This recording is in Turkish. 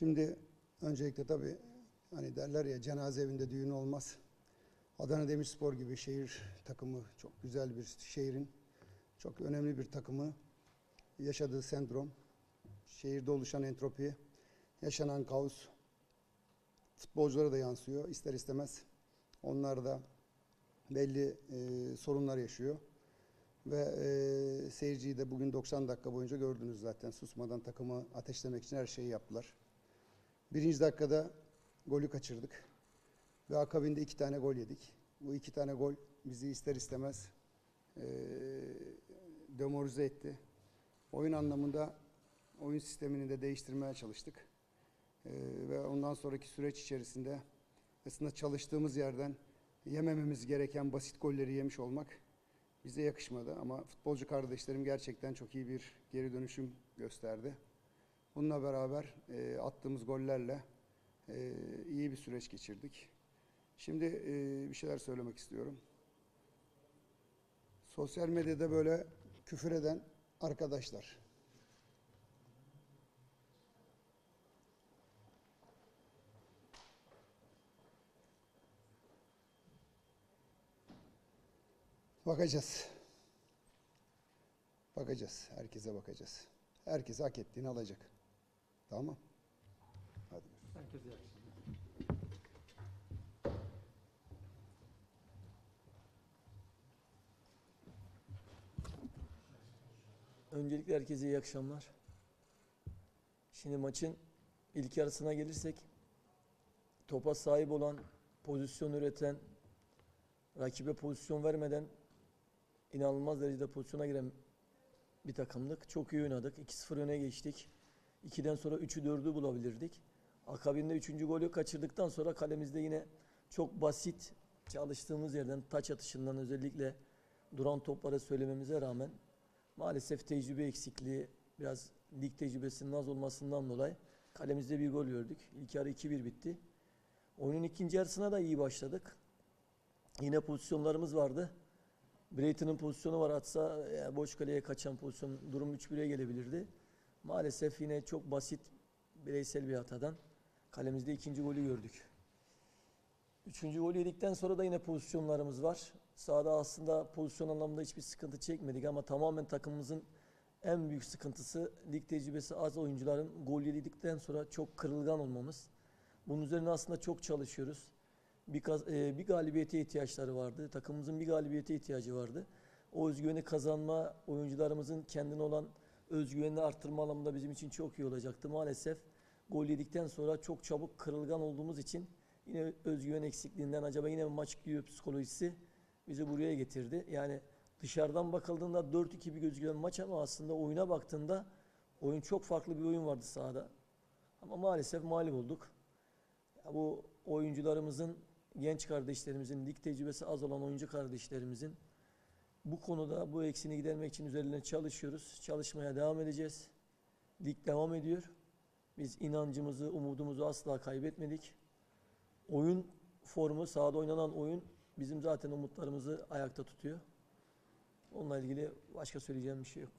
Şimdi öncelikle tabii hani derler ya cenaze evinde düğün olmaz. Adana Demirspor gibi şehir takımı çok güzel bir şehrin çok önemli bir takımı yaşadığı sendrom, şehirde oluşan entropi, yaşanan kaos futbolculara da yansıyor ister istemez. Onlar da belli e, sorunlar yaşıyor. Ve e, seyirciyi de bugün 90 dakika boyunca gördünüz zaten. Susmadan takımı ateşlemek için her şeyi yaptılar. Birinci dakikada golü kaçırdık. Ve akabinde iki tane gol yedik. Bu iki tane gol bizi ister istemez e, demoralize etti. Oyun anlamında oyun sistemini de değiştirmeye çalıştık. E, ve ondan sonraki süreç içerisinde aslında çalıştığımız yerden yemememiz gereken basit golleri yemiş olmak bize yakışmadı ama futbolcu kardeşlerim gerçekten çok iyi bir geri dönüşüm gösterdi. Bununla beraber e, attığımız gollerle e, iyi bir süreç geçirdik. Şimdi e, bir şeyler söylemek istiyorum. Sosyal medyada böyle küfür eden arkadaşlar. Bakacağız. Bakacağız. Herkese bakacağız. Herkes hak ettiğini alacak. Tamam? Hadi. Herkese iyi akşamlar. Öncelikle herkese iyi akşamlar. Şimdi maçın ilk yarısına gelirsek topa sahip olan, pozisyon üreten, rakibe pozisyon vermeden inanılmaz derecede pozisyona giren bir takımdık. Çok iyi oynadık. 2-0 öne geçtik. 2'den sonra 3'ü 4'ü bulabilirdik. Akabinde 3. golü kaçırdıktan sonra kalemizde yine çok basit çalıştığımız yerden taç atışından özellikle duran topları söylememize rağmen maalesef tecrübe eksikliği biraz lig tecrübesinin az olmasından dolayı kalemizde bir gol gördük. İlk yarı 2-1 bitti. Oyunun ikinci yarısına da iyi başladık. Yine pozisyonlarımız vardı. Brayton'ın pozisyonu var atsa e, boş kaleye kaçan pozisyon durum 3-1'e gelebilirdi. Maalesef yine çok basit bireysel bir hatadan kalemizde ikinci golü gördük. Üçüncü golü yedikten sonra da yine pozisyonlarımız var. Sahada aslında pozisyon anlamında hiçbir sıkıntı çekmedik ama tamamen takımımızın en büyük sıkıntısı lig tecrübesi az oyuncuların gol yedikten sonra çok kırılgan olmamız. Bunun üzerine aslında çok çalışıyoruz. Bir, e, bir galibiyete ihtiyaçları vardı. Takımımızın bir galibiyete ihtiyacı vardı. O özgüveni kazanma, oyuncularımızın kendine olan özgüvenini arttırma anlamında bizim için çok iyi olacaktı. Maalesef gol yedikten sonra çok çabuk kırılgan olduğumuz için yine özgüven eksikliğinden acaba yine mi maç gidiyor psikolojisi bizi buraya getirdi. Yani dışarıdan bakıldığında 4-2 bir gözüken maç ama aslında oyuna baktığında oyun çok farklı bir oyun vardı sahada. Ama maalesef mağlup olduk. Ya bu oyuncularımızın, genç kardeşlerimizin, lig tecrübesi az olan oyuncu kardeşlerimizin bu konuda bu eksini gidermek için üzerine çalışıyoruz. Çalışmaya devam edeceğiz. Lig devam ediyor. Biz inancımızı, umudumuzu asla kaybetmedik. Oyun formu, sahada oynanan oyun bizim zaten umutlarımızı ayakta tutuyor. Onunla ilgili başka söyleyeceğim bir şey yok.